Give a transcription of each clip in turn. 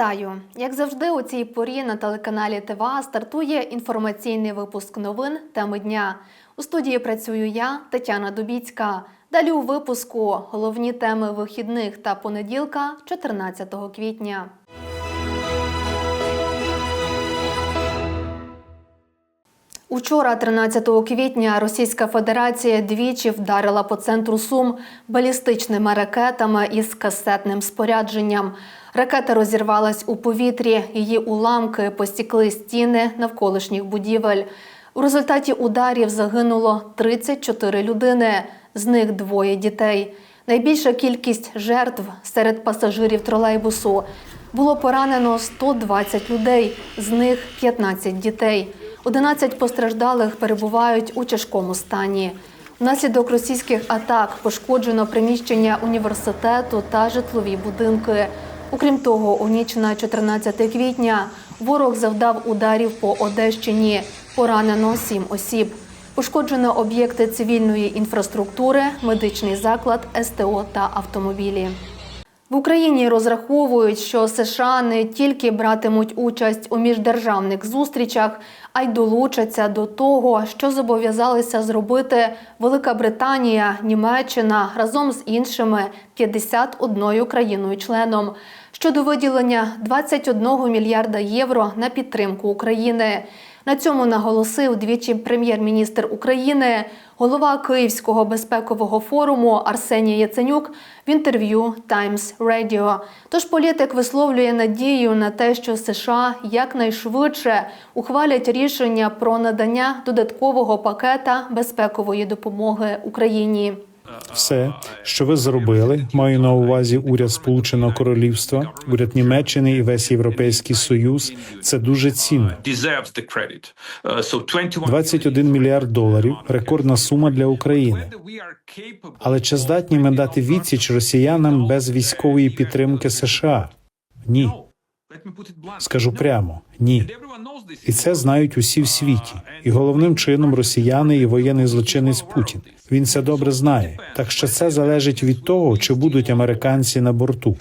Вітаю! Як завжди, у цій порі на телеканалі ТВА стартує інформаційний випуск новин теми дня. У студії працюю я, Тетяна Дубіцька. Далі у випуску головні теми вихідних та понеділка, 14 квітня. Учора, 13 квітня, Російська Федерація двічі вдарила по центру Сум балістичними ракетами із касетним спорядженням. Ракета розірвалась у повітрі, її уламки постікли стіни навколишніх будівель. У результаті ударів загинуло 34 людини, з них двоє дітей. Найбільша кількість жертв серед пасажирів тролейбусу. Було поранено 120 людей, з них 15 дітей. 11 постраждалих перебувають у тяжкому стані. Внаслідок російських атак пошкоджено приміщення університету та житлові будинки. Окрім того, у ніч на 14 квітня ворог завдав ударів по Одещині. Поранено 7 осіб. Пошкоджено об'єкти цивільної інфраструктури, медичний заклад, СТО та автомобілі. В Україні розраховують, що США не тільки братимуть участь у міждержавних зустрічах, а й долучаться до того, що зобов'язалися зробити Велика Британія, Німеччина разом з іншими 51 країною-членом щодо виділення 21 мільярда євро на підтримку України. На цьому наголосив двічі прем'єр-міністр України, голова Київського безпекового форуму Арсеній Яценюк в інтерв'ю Times Radio. Тож політик висловлює надію на те, що США якнайшвидше ухвалять рішення про надання додаткового пакета безпекової допомоги Україні. Все, що ви зробили, маю на увазі уряд Сполученого Королівства, уряд Німеччини і весь Європейський Союз. Це дуже цінно. deserves the credit. Uh, 21 21 мільярд доларів рекордна сума для України. Але чи здатні ми дати відсіч росіянам без військової підтримки США? Ні, Скажу прямо ні. І це знають усі в світі. І головним чином росіяни і воєнний злочинець Путін. Він це добре знає. Так що це залежить від того, чи будуть американці на борту.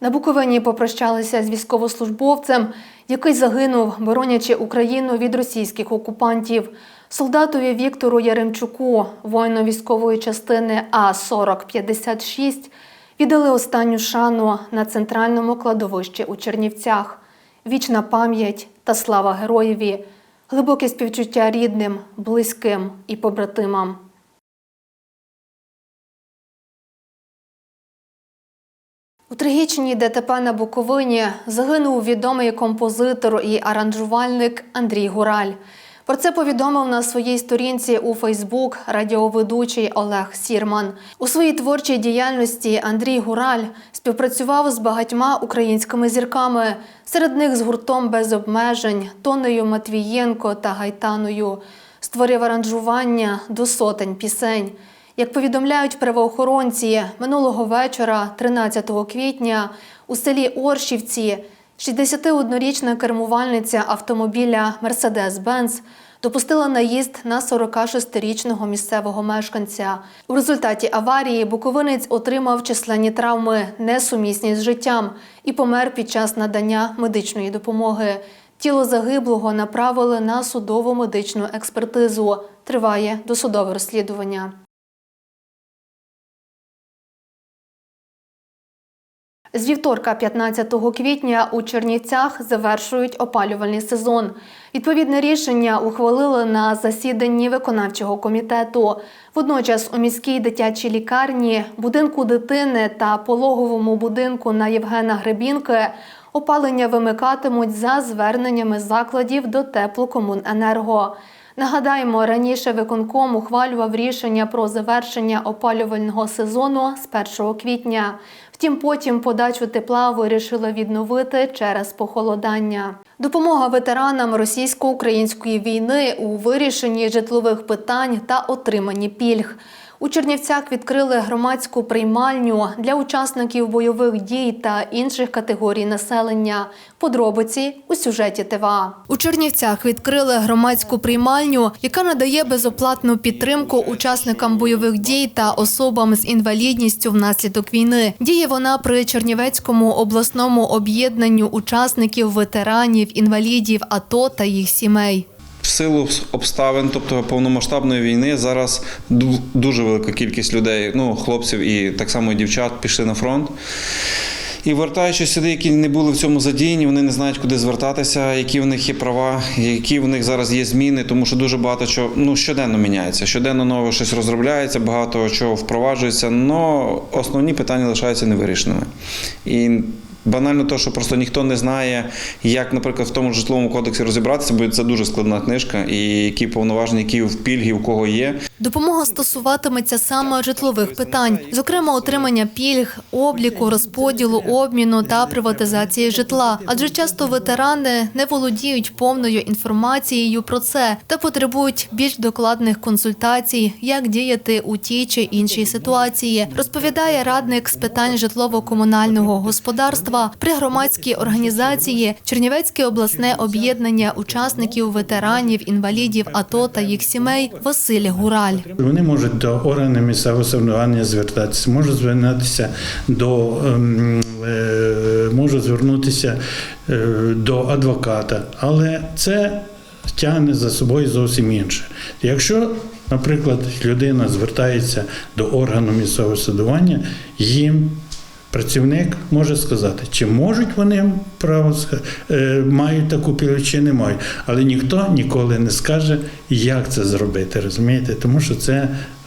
На Буковині попрощалися з військовослужбовцем, який загинув, боронячи Україну від російських окупантів. Солдатові Віктору Яремчуку, воїну військової частини А 4056 віддали останню шану на центральному кладовищі у Чернівцях. Вічна пам'ять та слава героєві, глибоке співчуття рідним, близьким і побратимам. У трагічній ДТП на Буковині загинув відомий композитор і аранжувальник Андрій Гураль. Про це повідомив на своїй сторінці у Фейсбук радіоведучий Олег Сірман. У своїй творчій діяльності Андрій Гураль співпрацював з багатьма українськими зірками, серед них з гуртом без обмежень, Тонею Матвієнко та Гайтаною. Створив аранжування до сотень пісень. Як повідомляють правоохоронці, минулого вечора, 13 квітня, у селі Оршівці 61-річна кермувальниця автомобіля Мерседес-Бенц допустила наїзд на 46-річного місцевого мешканця. У результаті аварії буковинець отримав численні травми, несумісні з життям, і помер під час надання медичної допомоги. Тіло загиблого направили на судово медичну експертизу. Триває досудове розслідування. З вівторка, 15 квітня, у Чернівцях завершують опалювальний сезон. Відповідне рішення ухвалили на засіданні виконавчого комітету. Водночас у міській дитячій лікарні, будинку дитини та пологовому будинку на Євгена Гребінки опалення вимикатимуть за зверненнями закладів до теплокомуненерго. Нагадаємо, раніше виконком ухвалював рішення про завершення опалювального сезону з 1 квітня. Втім, потім подачу тепла вирішили відновити через похолодання. Допомога ветеранам російсько-української війни у вирішенні житлових питань та отриманні пільг. У Чернівцях відкрили громадську приймальню для учасників бойових дій та інших категорій населення. Подробиці у сюжеті ТВА. У Чернівцях відкрили громадську приймальню, яка надає безоплатну підтримку учасникам бойових дій та особам з інвалідністю внаслідок війни. Діє вона при Чернівецькому обласному об'єднанню учасників ветеранів, інвалідів АТО та їх сімей. В силу обставин, тобто повномасштабної війни, зараз дуже велика кількість людей, ну, хлопців і так само і дівчат пішли на фронт. І вертаючись сюди, які не були в цьому задіяні, вони не знають, куди звертатися, які в них є права, які в них зараз є зміни, тому що дуже багато чого ну, щоденно міняється. Щоденно нове щось розробляється, багато чого впроваджується, але основні питання лишаються невирішеними. І Банально то, що просто ніхто не знає, як, наприклад, в тому ж житловому кодексі розібратися, бо це дуже складна книжка, і які повноваження, які в пільги, у кого є. Допомога стосуватиметься саме житлових питань, зокрема отримання пільг, обліку, розподілу, обміну та приватизації житла. Адже часто ветерани не володіють повною інформацією про це та потребують більш докладних консультацій, як діяти у тій чи іншій ситуації, розповідає радник з питань житлово-комунального господарства при громадській організації Чернівецьке обласне об'єднання учасників ветеранів, інвалідів АТО та їх сімей Василь Гураль. Вони можуть до органів місцевого самоврядування звертатися, можуть звернутися до ем, е, можуть звернутися е, до адвоката, але це тягне за собою зовсім інше. Якщо, наприклад, людина звертається до органу місцевого самоврядування, їм Працівник може сказати, чи можуть вони право е, мають таку пільгу, чи не мають. Але ніхто ніколи не скаже, як це зробити, розумієте? Тому що це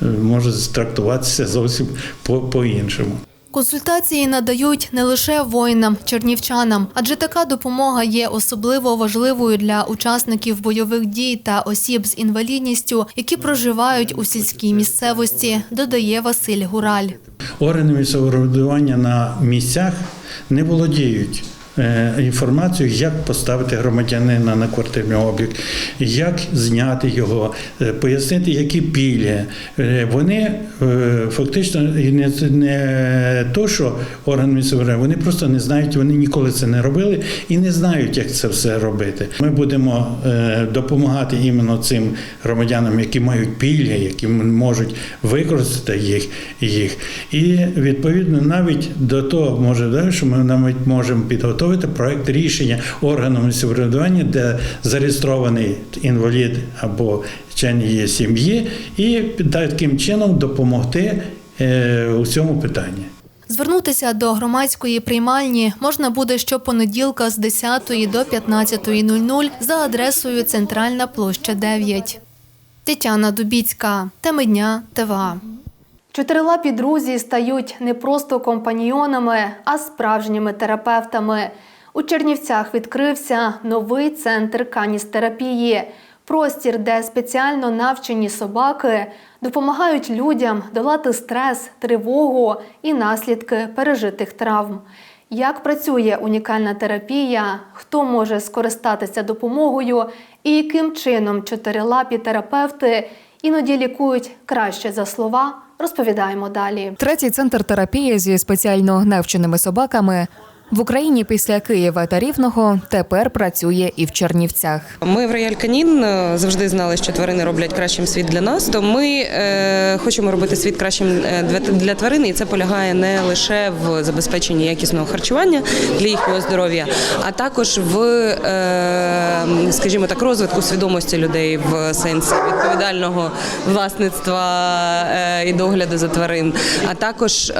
е, може трактуватися зовсім по- по-іншому. Консультації надають не лише воїнам, чернівчанам, адже така допомога є особливо важливою для учасників бойових дій та осіб з інвалідністю, які проживають у сільській місцевості, додає Василь Гураль. Органи місцевого на місцях не володіють. Е, Інформацією, як поставити громадянина на квартирний облік, як зняти його, е, пояснити, які пільги. Е, Вони фактично не, не то, що органи місцевого вони просто не знають, вони ніколи це не робили і не знають, як це все робити. Ми будемо допомагати іменно цим громадянам, які мають пільги, які можуть використати їх, їх. І відповідно навіть до того може да, що ми навіть можемо підготовити проект рішення місцевого самоврядування, де зареєстрований інвалід або член її сім'ї, і таким чином допомогти е, у цьому питанні. Звернутися до громадської приймальні можна буде щопонеділка з 10 до 15.00 за адресою Центральна площа 9. Тетяна Дубіцька. Теми дня ТВА. Чотирилапі друзі стають не просто компаньйонами, а справжніми терапевтами. У Чернівцях відкрився новий центр каністерапії. Простір, де спеціально навчені собаки допомагають людям долати стрес, тривогу і наслідки пережитих травм. Як працює унікальна терапія, хто може скористатися допомогою і яким чином чотирилапі терапевти іноді лікують краще за слова, розповідаємо далі. Третій центр терапії зі спеціально навченими собаками в Україні після Києва та Рівного тепер працює і в Чернівцях. Ми в Рояль Канін е, завжди знали, що тварини роблять кращим світ для нас. То ми е, хочемо робити світ кращим е, для- тварин, і це полягає не лише в забезпеченні якісного харчування для їхнього здоров'я, а також в, е, скажімо так, розвитку свідомості людей в сенсі відповідального власництва е, і догляду за тварин, а також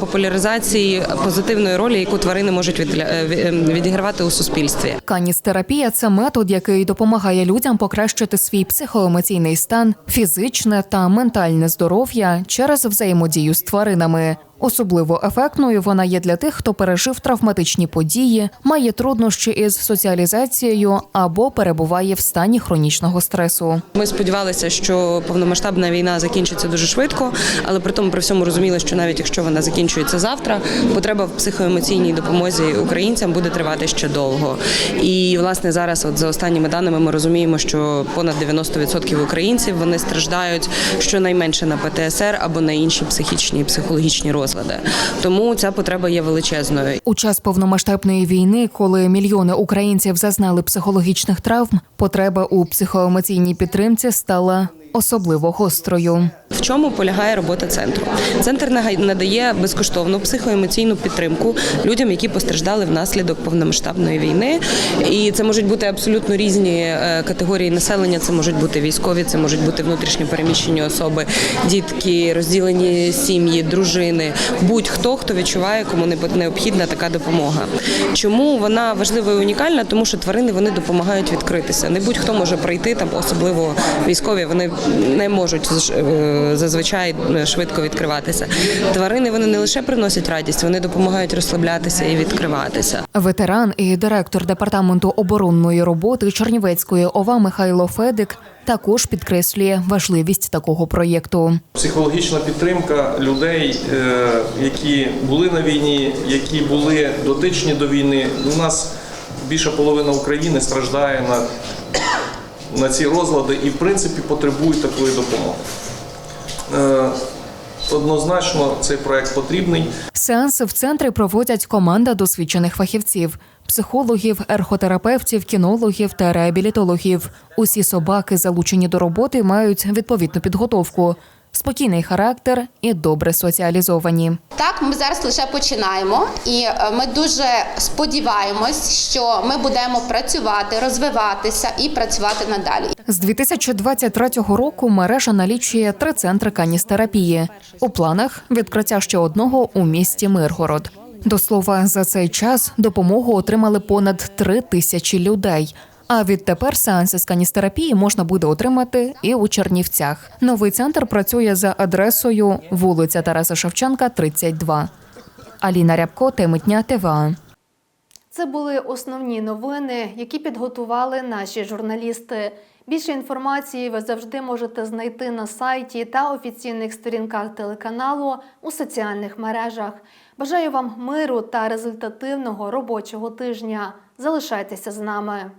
популяризації позитивної ролі, яку тварини можуть е, відігравати у суспільстві. Каністерапія це метод, який допомагає людям покращити свій психоемоційний стан, фізичне та ментальне здоров'я через взаємодію з тваринами. Особливо ефектною вона є для тих, хто пережив травматичні події, має труднощі із соціалізацією або перебуває в стані хронічного стресу. Ми сподівалися, що повномасштабна війна закінчиться дуже швидко, але при тому при всьому розуміли, що навіть якщо вона закінчується завтра, потреба в психоемоційній допомозі українцям буде тривати ще довго. І власне зараз, от за останніми даними, ми розуміємо, що понад 90% українців вони страждають щонайменше на ПТСР або на інші психічні і психологічні розлади. Тому ця потреба є величезною. У час повномасштабної війни, коли мільйони українців зазнали психологічних травм, потреба у психоемоційній підтримці стала особливо гострою. В чому полягає робота центру? Центр надає безкоштовну психоемоційну підтримку людям, які постраждали внаслідок повномасштабної війни. І це можуть бути абсолютно різні е, категорії населення. Це можуть бути військові, це можуть бути внутрішньо переміщені особи, дітки, розділені сім'ї, дружини, будь-хто, хто відчуває, кому необхідна така допомога. Чому вона важлива і унікальна? Тому що тварини вони допомагають відкритися. Не будь-хто може прийти там, особливо військові. Вони не можуть е, зазвичай е, швидко відкриватися. Тварини вони не лише приносять радість, вони допомагають розслаблятися і відкриватися. Ветеран і директор департаменту оборонної роботи Чернівецької ОВА Михайло Федик також підкреслює важливість такого проєкту. Психологічна підтримка людей, е, які були на війні, які були дотичні до війни. У нас більша половина України страждає на, на ці розлади і, в принципі, потребують такої допомоги. Е, Однозначно, цей проект потрібний. Сеанси в центрі проводять команда досвідчених фахівців: психологів, ерхотерапевтів, кінологів та реабілітологів. Усі собаки, залучені до роботи, мають відповідну підготовку, спокійний характер і добре соціалізовані. Так, ми зараз лише починаємо, і е, ми дуже сподіваємось, що ми будемо працювати, розвиватися і працювати надалі. З 2023 року мережа налічує три центри каністерапії. У планах відкриття ще одного у місті Миргород. До слова, за цей час допомогу отримали понад три тисячі людей. А відтепер сеанси з каністерапії можна буде отримати і у Чернівцях. Новий центр працює за адресою вулиця Тараса Шевченка, 32. Аліна Рябко, Темитня, ТВА. Це були основні новини, які підготували наші журналісти. Більше інформації ви завжди можете знайти на сайті та офіційних сторінках телеканалу у соціальних мережах. Бажаю вам миру та результативного робочого тижня. Залишайтеся з нами.